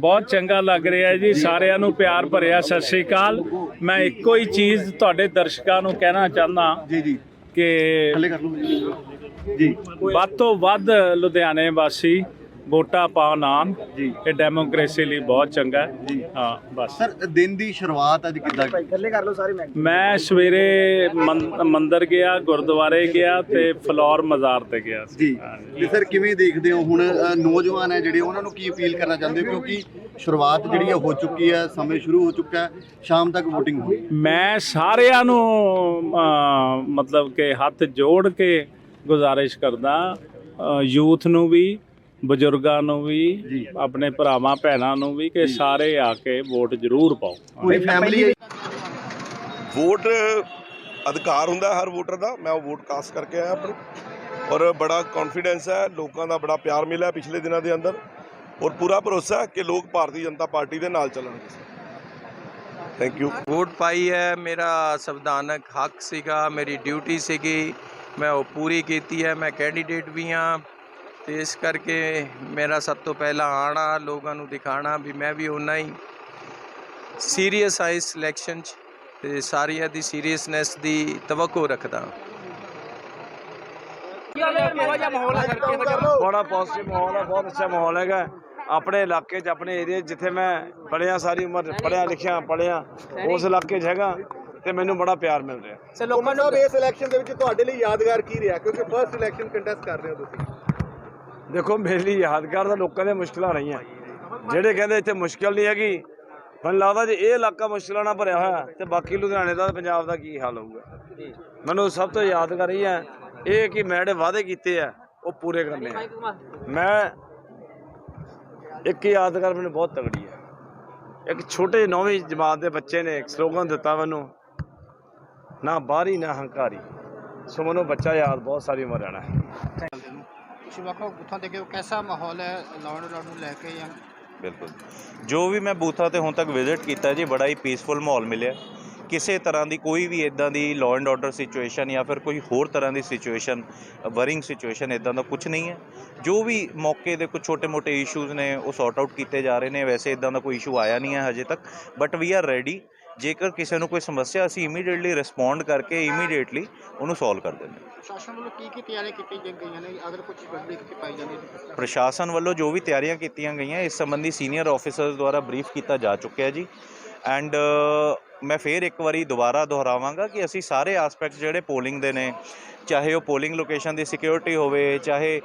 ਬਹੁਤ ਚੰਗਾ ਲੱਗ ਰਿਹਾ ਜੀ ਸਾਰਿਆਂ ਨੂੰ ਪਿਆਰ ਭਰਿਆ ਸਤਿ ਸ੍ਰੀ ਅਕਾਲ। ਮੈਂ ਇੱਕੋ ਹੀ ਚੀਜ਼ ਤੁਹਾਡੇ ਦਰਸ਼ਕਾਂ ਨੂੰ ਕਹਿਣਾ ਚਾਹੁੰਦਾ ਜੀ ਜੀ। ਕਿ ਥੱਲੇ ਕਰ ਲਓ। ਜੀ। ਵੱਧ ਤੋਂ ਵੱਧ ਲੁਧਿਆਣੇ ਵਾਸੀ ਵੋਟਾਂ ਪਾਉਣ ਆਉਣ ਜੀ। ਇਹ ਡੈਮੋਕ੍ਰੇਸੀ ਲਈ ਬਹੁਤ ਚੰਗਾ ਹੈ। ਜੀ। ਹਾਂ ਬਸ। ਸਰ ਦਿਨ ਦੀ ਸ਼ੁਰੂਆਤ ਅੱਜ ਕਿੱਦਾਂ? ਮੈਂ ਸਵੇਰੇ ਮੰ- ਮੰਦਿਰ ਗਿਆ ਗੁਰਦੁਆਰੇ ਗਿਆ ਤੇ ਫਲੋਰ ਮਜ਼ਾਰ ਤੇ ਗਿਆ ਸੀ। ਜੀ। ਤੇ ਸਰ ਕਿਵੇਂ ਦੇਖਦੇ ਹੋ ਹੁਣ ਨੌਜਵਾਨ ਹੈ ਜਿਹੜੇ ਉਹਨਾਂ ਨੂੰ ਕੀ ਅਪੀਲ ਕਰਨਾ ਚਾਹੁੰਦੇ ਹੋ? ਕਿਉਂਕਿ ਸ਼ੁਰੂਆਤ ਜਿਹੜੀ ਹੈ ਹੋ ਚੁੱਕੀ ਹੈ ਸਮੇਂ ਸ਼ੁਰੂ ਹੋ ਚੁੱਕਾ ਹੈ ਸ਼ਾਮ ਤੱਕ VOTING ਹੋਣੀ ਮੈਂ ਸਾਰਿਆਂ ਨੂੰ ਮਤਲਬ ਕਿ ਹੱਥ ਜੋੜ ਕੇ ਗੁਜ਼ਾਰਿਸ਼ ਕਰਦਾ ਯੂਥ ਨੂੰ ਵੀ ਬਜ਼ੁਰਗਾਂ ਨੂੰ ਵੀ। ਆਪਣੇ ਭਰਾਵਾਂ ਭੈਣਾਂ ਨੂੰ ਵੀ ਕਿ ਸਾਰੇ ਆ ਕੇ ਵੋਟ ਜ਼ਰੂਰ ਪਾਓ। ਪੂਰੀ ਫੈਮਿਲੀ ਵੋਟ ਅਧਿਕਾਰ ਹੁੰਦਾ ਹਰ ਵੋਟਰ ਦਾ। ਮੈਂ ਉਹ ਵੋਟ ਕਾਸਟ ਕਰਕੇ ਆਇਆ ਆਪਣੀ। ਔਰ ਬੜਾ ਕੌਨਫੀਡੈਂਸ ਹੈ ਲੋਕਾਂ ਦਾ ਬੜਾ ਪਿਆਰ ਮਿਲਿਆ ਪਿਛਲੇ ਦਿਨਾਂ ਦੇ ਅੰਦਰ। ਔਰ ਪੂਰਾ ਭਰੋਸਾ ਹੈ ਕਿ ਲੋਕ ਭਾਰਤੀ ਜਨਤਾ ਪਾਰਟੀ ਦੇ ਨਾਲ ਚੱਲਣਗੇ। ਥੈਂਕ ਯੂ ਵੋਟ ਪਾਈ ਹੈ ਮੇਰਾ ਸੰਵਿਧਾਨਕ ਹੱਕ ਸੀਗਾ ਮੇਰੀ ਡਿਊਟੀ ਸੀਗੀ। ਮੈਂ ਉਹ ਪੂਰੀ ਕੀਤੀ ਹੈ ਮੈਂ ਕੈਂਡੀਡੇਟ ਵੀ ਹਾਂ। ਤੇ ਇਸ ਕਰਕੇ ਮੇਰਾ ਸਭ ਤੋਂ ਪਹਿਲਾਂ ਆਣਾ ਲੋਕਾਂ ਨੂੰ ਦਿਖਾਣਾ ਵੀ ਮੈਂ ਵੀ ਉਨਾ ਹੀ ਸੀਰੀਅਸ ਆ ਇਸ ਸਿਲੈਕਸ਼ਨ 'ਚ ਤੇ ਸਾਰਿਆਂ ਦੀ ਸੀਰੀਅਸਨੈਸ ਦੀ ਤਵੱਕੋ ਰੱਖਦਾ। ਬੜਾ ਪੋਜ਼ਿਟਿਵ ਮਾਹੌਲ ਹੈ ਬਹੁਤ ਅੱਛਾ ਮਾਹੌਲ ਹੈਗਾ। ਆਪਣੇ ਇਲਾਕੇ 'ਚ ਆਪਣੇ ਏਰੀਆ ਜਿੱਥੇ ਮੈਂ ਪੜਿਆ ਸਾਰੀ ਉਮਰ ਪੜਿਆ ਲਿਖਿਆ ਪੜਿਆ ਉਸ ਇਲਾਕੇ 'ਚ ਹੈਗਾ ਤੇ ਮੈਨੂੰ ਬੜਾ ਪਿਆਰ ਮਿਲ ਰਿਹਾ। ਲੋਕਾਂ ਨੂੰ ਇਸ ਇਲੈਕਸ਼ਨ ਦੇ ਵਿੱਚ ਤੁਹਾਡੇ ਲਈ ਯਾਦਗਾਰ ਕੀ ਰਿਹਾ? ਕਿਉਂਕਿ ਫਰਸਟ ਇਲੈਕਸ਼ਨ ਕੰਟੈਸਟ ਕਰ ਰਹੇ ਹੋ ਤੁਸੀਂ। ਦੇਖੋ ਮੇਰੇ ਲਈ ਯਾਦਗਾਰ ਤਾਂ ਲੋਕਾਂ ਦੀਆਂ ਮੁਸ਼ਕਲਾਂ ਰਹੀਆਂ। ਜਿਹੜੇ ਕਹਿੰਦੇ ਇੱਥੇ ਮੁਸ਼ਕਲ ਨਹੀਂ ਹੈਗੀ, ਮੈਨੂੰ ਲੱਗਦਾ ਜੇ ਇਹ ਇਲਾਕਾ ਮੁਸ਼ਕਲਾਂ ਨਾਲ ਭਰਿਆ ਹੋਇਆ ਤੇ ਬਾਕੀ ਲੁਧਿਆਣੇ ਦਾ ਪੰਜਾਬ ਦਾ ਕੀ ਹਾਲ ਹੋਊਗਾ। ਮੈਨੂੰ ਸਭ ਤੋਂ ਯਾਦਗਾਰ ਇਹ ਹੈ ਇਹ ਕਿ ਮੈਂ ਜਿਹੜੇ ਵਾਅਦੇ ਕੀਤੇ ਆ, ਉਹ ਪੂਰੇ ਕਰਨੇ ਆ। ਮੈਂ ਇੱਕ ਯਾਦਗਾਰ ਮੈਨੂੰ ਬਹੁਤ ਤਗੜੀ ਹੈ। ਇੱਕ ਛੋਟੇ ਨੌਵੀਂ ਜਮਾਤ ਦੇ ਬੱਚੇ ਨੇ ਇੱਕ ਸਲੋਗਨ ਦਿੱਤਾ ਮੈਨੂੰ, ਨਾ ਬਾਹਰੀ ਨਾ ਹੰਕਾਰੀ। ਸੋ ਮੈਨੂੰ ਬੱਚਾ ਯਾਦ ਬਹੁਤ ਸਾਰੀ ਉਮਰ ਰਹਿਣਾ ਵੱਖ ਵੱਖ ਬੂਥਾਂ ਤੇ ਗਏ ਹੋ, ਕੈਸਾ ਮਾਹੌਲ ਹੈ ਲਾਉਣ ਰਾਉਣ ਨੂੰ ਲੈ ਕੇ ਜਾਂ? ਬਿਲਕੁਲ। ਜੋ ਵੀ ਮੈਂ ਬੂਥਾਂ ਤੇ ਹੁਣ ਤੱਕ ਵਿਜ਼ਿਟ ਕੀਤਾ ਜੀ, ਬੜਾ ਹੀ ਪੀਸਫੁਲ ਮਾਹੌਲ ਮਿਲਿਆ। ਕਿਸੇ ਤਰ੍ਹਾਂ ਦੀ ਕੋਈ ਵੀ ਇਦਾਂ ਦੀ ਲਾਅ ਐਂਡ ਆਰਡਰ ਸਿਚੁਏਸ਼ਨ ਜਾਂ ਫਿਰ ਕੋਈ ਹੋਰ ਤਰ੍ਹਾਂ ਦੀ ਸਿਚੁਏਸ਼ਨ ਵਰਿੰਗ ਸਿਚੁਏਸ਼ਨ ਇਦਾਂ ਦਾ ਕੁਝ ਨਹੀਂ ਹੈ। ਜੋ ਵੀ ਮੌਕੇ ਦੇ ਕੁਝ ਛੋਟੇ-ਮੋਟੇ ਇਸ਼ੂਜ਼ ਨੇ, ਉਹ ਸੌਰਟ ਆਊਟ ਕੀਤੇ ਜਾ ਰਹੇ ਨੇ। ਵੈਸੇ ਇਦਾਂ ਦਾ ਕੋਈ ਇਸ਼ੂ ਆਇਆ ਨਹੀਂ ਹੈ ਹਜੇ ਤੱਕ ਬਟ ਵੀ ਆਰ ਰੈਡੀ ਜੇਕਰ ਕਿਸੇ ਨੂੰ ਕੋਈ ਸਮੱਸਿਆ ਅਸੀਂ ਇਮੀਡੀਏਟਲੀ ਰਿਸਪੌਂਡ ਕਰਕੇ ਇਮੀਡੀਏਟਲੀ ਉਹਨੂੰ ਸੋਲਵ ਕਰ ਦਿੰਦੇ ਹਾਂ। ਪ੍ਰਸ਼ਾਸਨ ਵੱਲੋਂ ਕੀ ਕੀ ਤਿਆਰੀਆਂ ਕੀਤੀਆਂ ਗਈਆਂ ਨੇ? ਅਗਰ ਕੁਝ ਗੜਬੜੀ ਕਿਤੇ ਪਾਈ ਜਾਂਦੀ ਹੈ ਪ੍ਰਸ਼ਾਸਨ ਵੱਲੋਂ ਜੋ ਵੀ ਤਿਆਰੀਆਂ ਕੀਤੀਆਂ ਗਈਆਂ ਇਸ ਸੰਬੰਧੀ ਸੀਨੀਅਰ ਆਫੀਸਰਸ ਦੁਆਰਾ ਬਰੀਫ ਕੀਤਾ ਜਾ ਚੁੱਕਿਆ ਜੀ। ਐਂਡ ਮੈਂ ਫੇਰ ਇੱਕ ਵਾਰੀ ਦੁਬਾਰਾ ਦੁਹਰਾਵਾਂਗਾ ਕਿ ਅਸੀਂ ਸਾਰੇ ਐਸਪੈਕਟਸ ਜਿਹੜੇ ਪੋਲਿੰਗ ਦੇ ਨੇ ਚਾਹੇ ਉਹ ਪੋਲਿੰਗ ਲੋਕੇਸ਼ਨ ਦੀ ਸਿਕਿਉਰਿਟੀ ਹੋਵੇ ਚਾਹੇ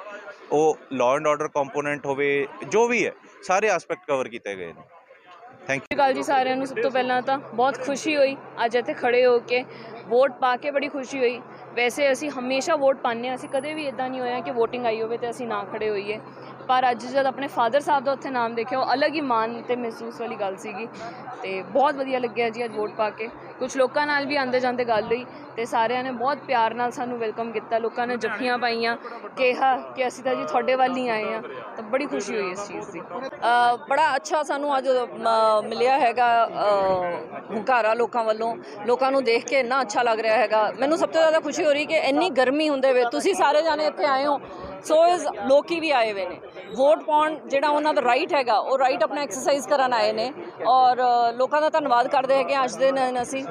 ਉਹ ਲਾਅ ਐਂਡ ਆਰਡਰ ਕੰਪੋਨੈਂਟ ਹੋਵੇ ਜੋ ਵੀ ਹੈ ਸਾਰੇ ਐਸਪੈਕਟ ਕਵਰ ਕੀਤੇ ਗਏ ਨੇ। ਥੈਂਕ ਸਤਿ ਸ਼੍ਰੀ ਜੀ ਸਾਰਿਆਂ ਨੂੰ। ਸਭ ਤੋਂ ਪਹਿਲਾਂ ਤਾਂ ਬਹੁਤ ਖੁਸ਼ੀ ਹੋਈ। ਅੱਜ ਇੱਥੇ ਖੜੇ ਹੋ ਕੇ ਵੋਟ ਪਾ ਕੇ ਬੜੀ ਖੁਸ਼ੀ ਹੋਈ। ਵੈਸੇ ਅਸੀਂ ਹਮੇਸ਼ਾ ਵੋਟ ਪਾਉਂਦੇ ਹਾਂ। ਅਸੀਂ ਕਦੇ ਵੀ ਇਦਾਂ ਨਹੀਂ ਹੋਇਆ ਕਿ VOTING ਆਈ ਹੋਵੇ ਤੇ ਅਸੀਂ ਨਾ ਖੜੇ ਹੋਈਏ। ਪਰ ਅੱਜ ਜਦ ਆਪਣੇ ਫਾਦਰ ਸਾਹਿਬ ਦਾ ਉੱਥੇ ਨਾਮ ਦੇਖਿਆ, ਉਹ ਅਲੱਗ ਹੀ ਮਾਣ ਤੇ ਮਹਿਸੂਸ ਵਾਲੀ ਗੱਲ ਸੀਗੀ। ਤੇ ਬਹੁਤ ਵਧੀਆ ਲੱਗਿਆ ਜੀ ਅੱਜ ਵੋਟ ਪਾ ਕੇ। ਕੁਝ ਲੋਕਾਂ ਨਾਲ ਵੀ ਆਂਦੇ ਜਾਂਦੇ ਗੱਲ ਹੋਈ ਤੇ ਸਾਰਿਆਂ ਨੇ ਬਹੁਤ ਪਿਆਰ ਨਾਲ ਸਾਨੂੰ ਵੈਲਕਮ ਕੀਤਾ ਲੋਕਾਂ ਨੇ ਜੱਫੀਆਂ ਪਾਈਆਂ ਕਿਹਾ ਕਿ ਅਸੀਂ ਤਾਂ ਜੀ ਤੁਹਾਡੇ ਵੱਲ ਹੀ ਆਏ ਆ ਤਾਂ ਬੜੀ ਖੁਸ਼ੀ ਹੋਈ ਇਸ ਚੀਜ਼ ਦੀ। ਬੜਾ ਅੱਛਾ ਸਾਨੂੰ ਅੱਜ ਮਿਲਿਆ ਹੈਗਾ ਅ, ਲੋਕਾਂ ਵੱਲੋਂ। ਲੋਕਾਂ ਨੂੰ ਦੇਖ ਕੇ ਇੰਨਾ ਅੱਛਾ ਲੱਗ ਰਿਹਾ ਹੈਗਾ। ਮੈਨੂੰ ਸਭ ਤੋਂ ਜ਼ਿਆਦਾ ਖੁਸ਼ੀ ਹੋ ਰਹੀ ਕਿ ਇੰਨੀ ਗਰਮੀ ਹੁੰਦੇ ਵੇ ਤੁਸੀਂ ਸਾਰੇ ਜਾਣੇ ਇੱਥੇ ਆਏ ਹੋ ਸੋ ਇਸ ਲੋਕੀ ਵੀ ਆਏ ਹੋਏ ਨੇ। ਵੋਟ ਪਾਉਣ ਜਿਹੜਾ ਉਹਨਾਂ ਦਾ ਰਾਈਟ ਹੈਗਾ, ਉਹ ਰਾਈਟ ਆਪਣਾ ਐਕਸਰਸਾਈਜ਼ ਕਰਨ ਆਏ ਨੇ। ਔਰ ਲੋਕਾਂ ਦਾ ਧੰਨਵਾਦ ਕਰਦੇ ਹੈਗੇ ਹਾਂ ਅੱਜ ਦੇ ਦਿਨ ਅਸੀਂ।